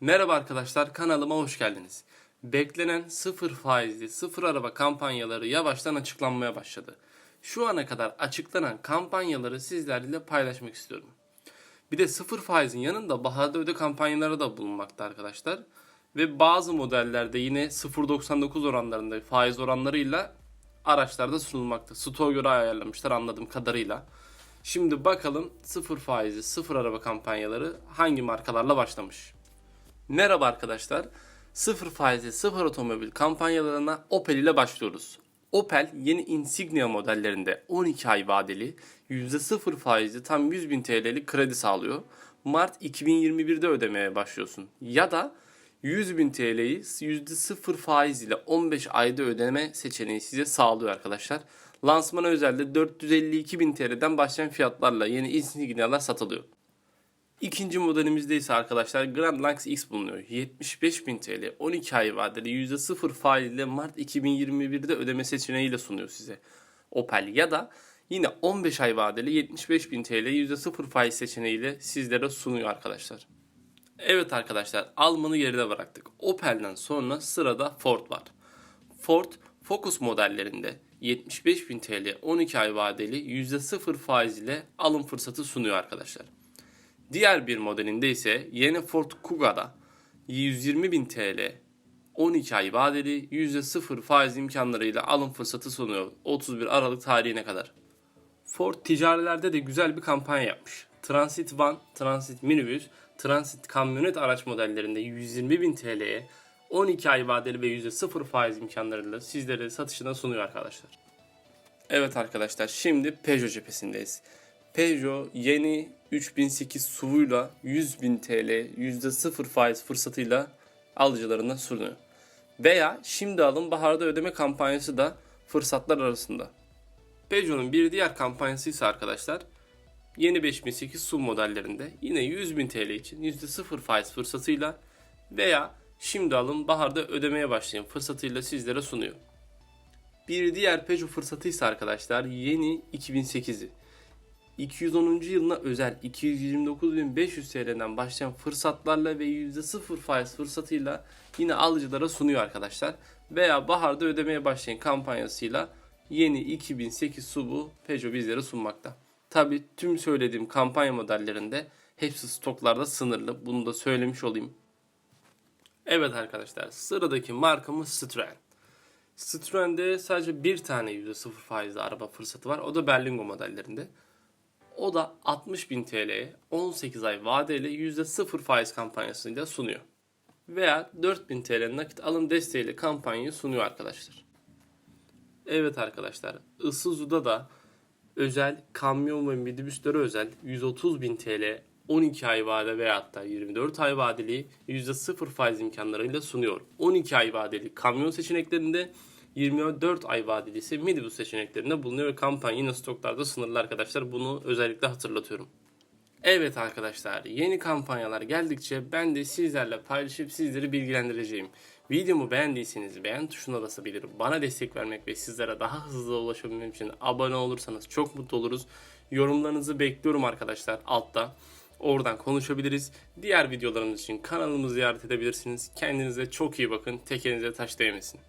Merhaba arkadaşlar kanalıma hoş geldiniz. Beklenen sıfır faizli sıfır araba kampanyaları yavaştan açıklanmaya başladı. Şu ana kadar açıklanan kampanyaları sizlerle paylaşmak istiyorum. Bir de sıfır faizin yanında baharda öde kampanyaları da bulunmakta arkadaşlar. Ve bazı modellerde yine 0.99 oranlarında faiz oranlarıyla araçlarda sunulmakta. Stoğa göre ayarlamışlar anladığım kadarıyla. Şimdi bakalım sıfır faizli sıfır araba kampanyaları hangi markalarla başlamış. Merhaba arkadaşlar. Sıfır faizli sıfır otomobil kampanyalarına Opel ile başlıyoruz. Opel yeni Insignia modellerinde 12 ay vadeli %0 faizli tam 100.000 TL'lik kredi sağlıyor. Mart 2021'de ödemeye başlıyorsun. Ya da 100.000 TL'yi %0 faiz ile 15 ayda ödeme seçeneği size sağlıyor arkadaşlar. Lansmana özelde 452.000 TL'den başlayan fiyatlarla yeni Insignia'lar satılıyor. İkinci modelimizde ise arkadaşlar Grand Lux X bulunuyor. 75.000 TL 12 ay vadeli %0 faizle Mart 2021'de ödeme seçeneğiyle sunuyor size. Opel ya da yine 15 ay vadeli 75.000 TL %0 faiz seçeneğiyle sizlere sunuyor arkadaşlar. Evet arkadaşlar Alman'ı geride bıraktık. Opel'den sonra sırada Ford var. Ford Focus modellerinde 75.000 TL 12 ay vadeli %0 faiz ile alım fırsatı sunuyor arkadaşlar. Diğer bir modelinde ise yeni Ford Kuga'da 120.000 TL 12 ay vadeli %0 faiz imkanlarıyla alım fırsatı sunuyor 31 Aralık tarihine kadar. Ford ticarilerde de güzel bir kampanya yapmış. Transit Van, Transit Minibüs, Transit Kamyonet araç modellerinde 120.000 TL'ye 12 ay vadeli ve %0 faiz imkanlarıyla sizlere satışına sunuyor arkadaşlar. Evet arkadaşlar şimdi Peugeot cephesindeyiz. Peugeot yeni 3008 SUV'uyla 100.000 TL %0 faiz fırsatıyla alıcılarına sunuyor. Veya şimdi alın baharda ödeme kampanyası da fırsatlar arasında. Peugeot'un bir diğer kampanyası ise arkadaşlar yeni 5008 SUV modellerinde yine 100.000 TL için %0 faiz fırsatıyla veya şimdi alın baharda ödemeye başlayın fırsatıyla sizlere sunuyor. Bir diğer Peugeot fırsatı ise arkadaşlar yeni 2008'i. 210. yılına özel 229.500 TL'den başlayan fırsatlarla ve %0 faiz fırsatıyla yine alıcılara sunuyor arkadaşlar. Veya baharda ödemeye başlayın kampanyasıyla yeni 2008 SUV'u Peugeot bizlere sunmakta. Tabi tüm söylediğim kampanya modellerinde hepsi stoklarda sınırlı. Bunu da söylemiş olayım. Evet arkadaşlar sıradaki markamız Citroen. Citroen'de sadece bir tane %0 faizli araba fırsatı var. O da Berlingo modellerinde. O da 60.000 TL'ye 18 ay vadeyle %0 faiz kampanyasıyla sunuyor. Veya 4000 TL nakit alım desteğiyle kampanyayı sunuyor arkadaşlar. Evet arkadaşlar Isuzu'da da özel kamyon ve minibüslere özel 130.000 TL 12 ay vade veya hatta 24 ay vadeli %0 faiz imkanlarıyla sunuyor. 12 ay vadeli kamyon seçeneklerinde 24 ay vadeli ise minibüs seçeneklerinde bulunuyor ve kampanya yine stoklarda sınırlı arkadaşlar. Bunu özellikle hatırlatıyorum. Evet arkadaşlar yeni kampanyalar geldikçe ben de sizlerle paylaşıp sizleri bilgilendireceğim. Videomu beğendiyseniz beğen tuşuna basabilir. Bana destek vermek ve sizlere daha hızlı ulaşabilmem için abone olursanız çok mutlu oluruz. Yorumlarınızı bekliyorum arkadaşlar altta. Oradan konuşabiliriz. Diğer videolarımız için kanalımızı ziyaret edebilirsiniz. Kendinize çok iyi bakın. Tekerinize taş değmesin.